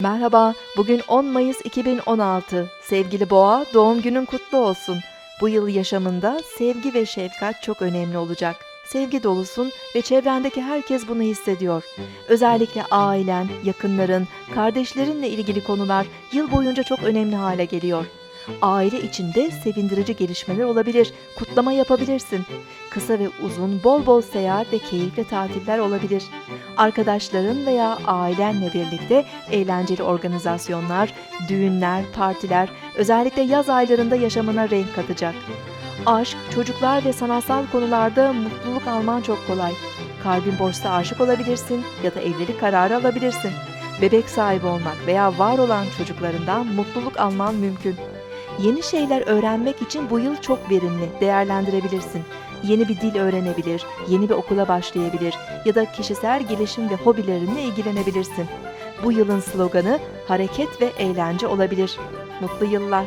Merhaba, bugün 10 Mayıs 2016. Sevgili Boğa, doğum günün kutlu olsun. Bu yıl yaşamında sevgi ve şefkat çok önemli olacak. Sevgi dolusun ve çevrendeki herkes bunu hissediyor. Özellikle ailen, yakınların, kardeşlerinle ilgili konular yıl boyunca çok önemli hale geliyor. Aile içinde sevindirici gelişmeler olabilir, kutlama yapabilirsin. Kısa ve uzun bol bol seyahat ve keyifli tatiller olabilir. Arkadaşların veya ailenle birlikte eğlenceli organizasyonlar, düğünler, partiler özellikle yaz aylarında yaşamına renk katacak. Aşk, çocuklar ve sanatsal konularda mutluluk alman çok kolay. Kalbin boşsa aşık olabilirsin ya da evlilik kararı alabilirsin. Bebek sahibi olmak veya var olan çocuklarından mutluluk alman mümkün. Yeni şeyler öğrenmek için bu yıl çok verimli, değerlendirebilirsin. Yeni bir dil öğrenebilir, yeni bir okula başlayabilir ya da kişisel gelişim ve hobilerinle ilgilenebilirsin. Bu yılın sloganı hareket ve eğlence olabilir. Mutlu yıllar.